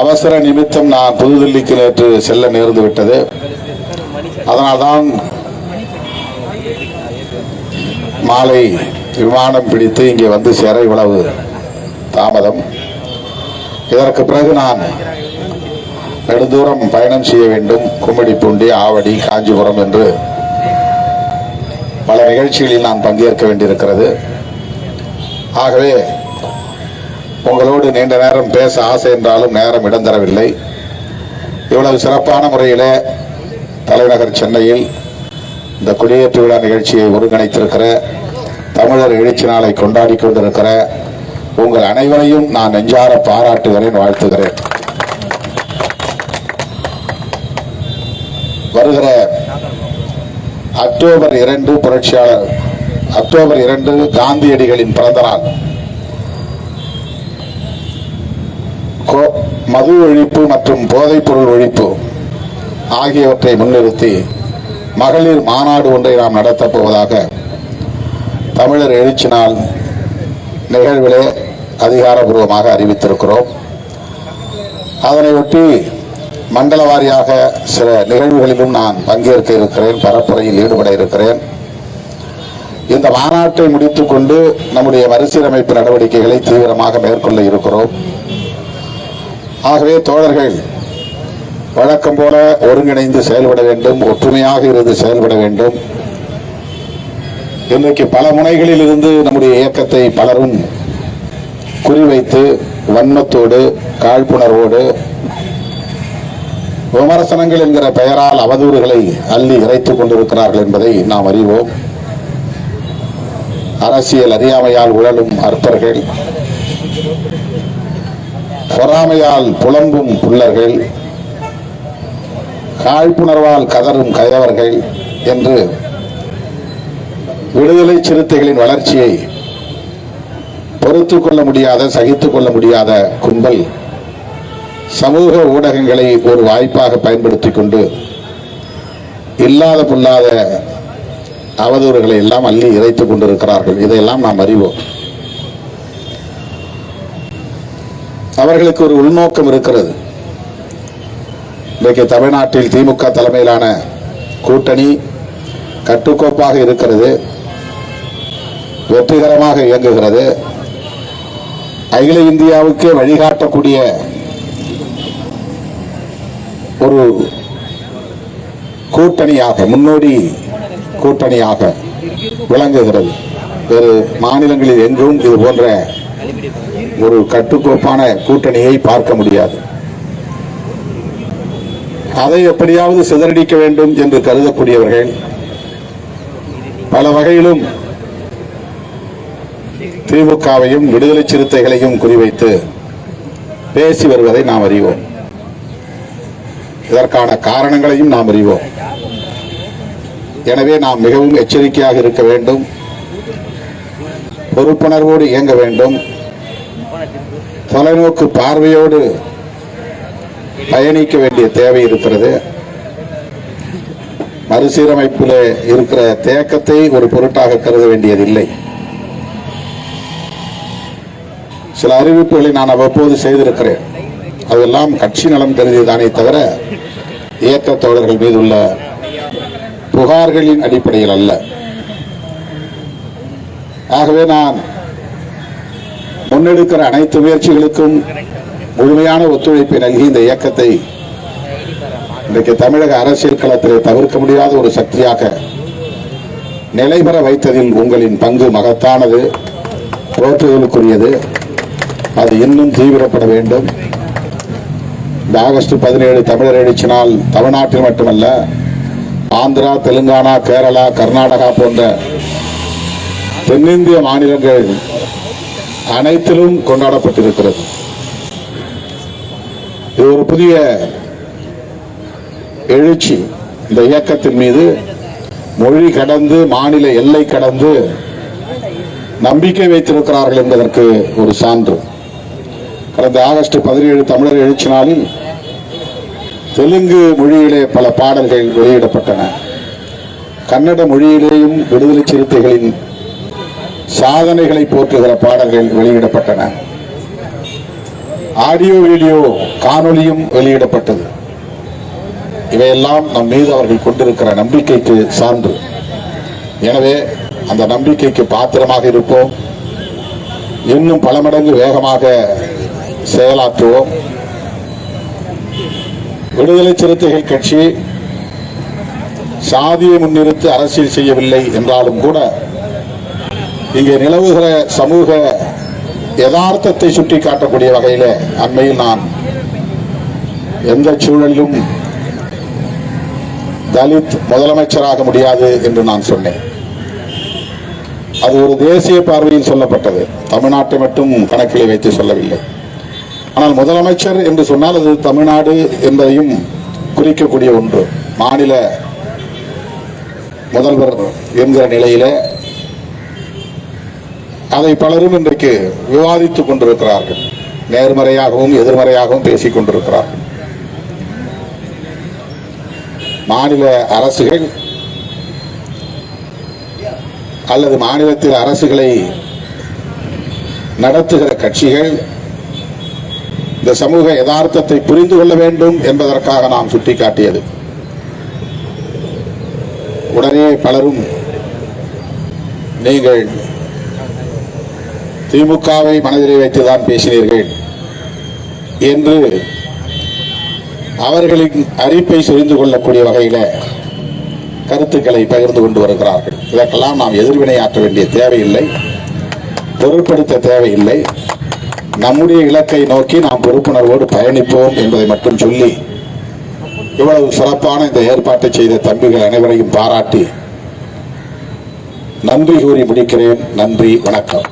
அவசர நிமித்தம் நான் புதுதில்லிக்கு நேற்று செல்ல நேர்ந்து விட்டது. அதனால்தான் மாலை விமானம் பிடித்து இங்கே வந்து சேர இவ்வளவு தாமதம். இதற்கு பிறகு நான் நெடுந்தூரம் பயணம் செய்ய வேண்டும். கும்மிடிப்பூண்டி ஆவடி காஞ்சிபுரம் என்று பல நிகழ்ச்சிகளில் நான் பங்கேற்க வேண்டியிருக்கிறது. ஆகவே உங்களோடு நீண்ட நேரம் பேச ஆசை என்றாலும் நேரம் இடம் தரவில்லை இவ்வளவு சிறப்பான முறையில் தலைநகர் சென்னையில் இந்த குடியேற்று விழா நிகழ்ச்சியை ஒருங்கிணைத்திருக்கிற தமிழர் எழுச்சி நாளை கொண்டாடி கொண்டிருக்கிற உங்கள் அனைவரையும் நான் நெஞ்சார பாராட்டுகிறேன் வாழ்த்துகிறேன். வருகிற அக்டோபர் இரண்டு புரட்சியாளர் அக்டோபர் இரண்டு காந்தியடிகளின் பிறந்த நாள். கோ- மது ஒழிப்பு மற்றும் போதைப்பொருள் ஒழிப்பு ஆகியவற்றை முன்னிறுத்தி மகளிர் மாநாடு ஒன்றை நாம் நடத்தப் போவதாக தமிழர் எழுச்சி நாள் நிகழ்விலே அதிகாரபூர்வமாக அறிவித்திருக்கிறோம். அதனையொட்டி மண்டல வாரியாக சில நிகழ்வுகளிலும் நான் பங்கேற்க இருக்கிறேன் பரப்புரையில் ஈடுபட இருக்கிறேன். இந்த மாநாட்டை முடித்துக்கொண்டு நம்முடைய மறுசீரமைப்பு நடவடிக்கைகளை தீவிரமாக மேற்கொள்ள இருக்கிறோம். ஆகவே தோழர்கள் வழக்கம் போல ஒருங்கிணைந்து செயல்பட வேண்டும் ஒற்றுமையாக இருந்து செயல்பட வேண்டும். இன்றைக்கு பல முனைகளில் இருந்து நம்முடைய இயக்கத்தை பலரும் குறிவைத்து வன்மத்தோடு காழ்ப்புணர்வோடு விமர்சனங்கள் என்கிற பெயரால் அவதூறுகளை அள்ளி இறைத்துக் கொண்டிருக்கிறார்கள் என்பதை நாம் அறிவோம். அரசியல் அறியாமையால் உழலும் அற்பர்கள் பொறாமையால் புலம்பும் புல்லர்கள் காழ்ப்புணர்வால் கதறும் கயவர்கள் என்று விடுதலை சிறுத்தைகளின் வளர்ச்சியை பொறுத்து கொள்ள முடியாத சகித்துக் கொள்ள முடியாத கும்பல் சமூக ஊடகங்களை ஒரு வாய்ப்பாக பயன்படுத்திக் கொண்டு இல்லாத பொல்லாத அவதூறுகளை எல்லாம் அள்ளி இறைத்துக் கொண்டிருக்கிறார்கள். இதையெல்லாம் நாம் அறிவோம். அவர்களுக்கு ஒரு உள்நோக்கம் இருக்கிறது. இன்றைக்கு தமிழ்நாட்டில் திமுக தலைமையிலான கூட்டணி கட்டுக்கோப்பாக இருக்கிறது. வெற்றிகரமாக இயங்குகிறது. அகில இந்தியாவுக்கே வழிகாட்டக்கூடிய ஒரு கூட்டணியாக முன்னோடி கூட்டணியாக விளங்குகிறது. வேறு மாநிலங்களில் எங்கும் இது போன்ற ஒரு கட்டுக்கோப்பான கூட்டணியை பார்க்க முடியாது. அதை எப்படியாவது சிதறடிக்க வேண்டும் என்று கருதக்கூடியவர்கள் பல வகையிலும் திமுகவையும் விடுதலை சிறுத்தைகளையும் குறிவைத்து பேசி வருவதை நாம் அறிவோம். இதற்கான காரணங்களையும் நாம் அறிவோம். எனவே நாம் மிகவும் எச்சரிக்கையாக இருக்க வேண்டும். பொறுப்புணர்வோடு இயங்க வேண்டும். தொலைநோக்கு பார்வையோடு பயணிக்க வேண்டிய தேவை இருக்கிறது. மறுசீரமைப்பில் இருக்கிற தேக்கத்தை ஒரு பொருட்டாக கருத வேண்டியதில்லை. சில அறிவிப்புகளை நான் அவ்வப்போது செய்திருக்கிறேன். அதெல்லாம் கட்சி நலம் கருதியதானே தவிர இயக்க தோழர்கள் மீது உள்ள புகார்களின் அடிப்படையில் அல்ல. ஆகவே நான் முன்னெடுக்கிற அனைத்து முயற்சிகளுக்கும் முழுமையான ஒத்துழைப்பை நல்கி இந்த இயக்கத்தை இன்றைக்கு தமிழக அரசியல் களத்திலே தவிர்க்க முடியாத ஒரு சக்தியாக நிலைபெற வைத்ததில் உங்களின் பங்கு மகத்தானது போற்றுதலுக்குரியது அது இன்னும் தீவிரப்பட வேண்டும். இந்த ஆகஸ்ட் பதினேழு தமிழர் எழுச்சி நாள் தமிழ்நாட்டில் மட்டுமல்ல ஆந்திரா தெலுங்கானா கேரளா கர்நாடகா போன்ற தென்னிந்திய மாநிலங்கள் அனைத்திலும் கொண்டாடப்பட்டிருக்கிறது. இது ஒரு புதிய எழுச்சி. இந்த இயக்கத்தின் மீது மொழி கடந்து மாநில எல்லை கடந்து நம்பிக்கை வைத்திருக்கிறார்கள் என்பதற்கு ஒரு சான்று. கடந்த ஆகஸ்ட் பதினேழு தமிழர் எழுச்சி நாளில் தெலுங்கு மொழியிலே பல பாடல்கள் வெளியிடப்பட்டன. கன்னட மொழியிலேயும் விடுதலை சிறுத்தைகளின் சாதனைகளை போற்றுகிற பாடல்கள் வெளியிடப்பட்டன. ஆடியோ வீடியோ காணொளியும் வெளியிடப்பட்டது. இவையெல்லாம் நம் மீது அவர்கள் கொண்டிருக்கிற நம்பிக்கைக்கு சான்று. எனவே அந்த நம்பிக்கைக்கு பாத்திரமாக இருப்போம். இன்னும் பல மடங்கு வேகமாக செயலாற்றுவோம். விடுதலை சிறுத்தைகள் கட்சி சாதியை முன்னிறுத்து அரசியல் செய்யவில்லை என்றாலும் கூட இங்கே நிலவுகிற சமூக யதார்த்தத்தை சுட்டி காட்டக்கூடிய வகையில் அண்மையில் நான் எந்த சூழலிலும் தலித் முதலமைச்சராக முடியாது என்று நான் சொன்னேன். அது ஒரு தேசிய பார்வையில் சொல்லப்பட்டது. தமிழ்நாட்டை மட்டும் கணக்கில் வைத்து சொல்லவில்லை. ஆனால் முதலமைச்சர் என்று சொன்னால் அது தமிழ்நாடு என்பதையும் குறிக்கக்கூடிய ஒன்று. மாநில முதல்வர் என்கிற நிலையில அதை பலரும் இன்றைக்கு விவாதித்துக் கொண்டிருக்கிறார்கள். நேர்மறையாகவும் எதிர்மறையாகவும் பேசிக் கொண்டிருக்கிறார்கள். மாநில அரசுகள் அல்லது மாநிலத்தில் அரசுகளை நடத்துகிற கட்சிகள் இந்த சமூக யதார்த்தத்தை புரிந்து கொள்ள வேண்டும் என்பதற்காக நாம் சுட்டிக்காட்டியது. உடனே பலரும் நீங்கள் திமுகவை மனதிலே வைத்துதான் பேசினீர்கள் என்று அவர்களின் அறிப்பை சுரிந்து கொள்ளக்கூடிய வகையில கருத்துக்களை பகிர்ந்து கொண்டு வருகிறார்கள். இதற்கெல்லாம் நாம் எதிர்வினையாற்ற வேண்டிய தேவையில்லை பொருட்படுத்த தேவையில்லை. நம்முடைய இலக்கை நோக்கி நாம் பொறுப்புணர்வோடு பயணிப்போம் என்பதை மட்டும் சொல்லி இவ்வளவு சிறப்பான இந்த ஏற்பாட்டை செய்த தம்பிகள் அனைவரையும் பாராட்டி நன்றி கூறி முடிக்கிறேன். நன்றி வணக்கம்.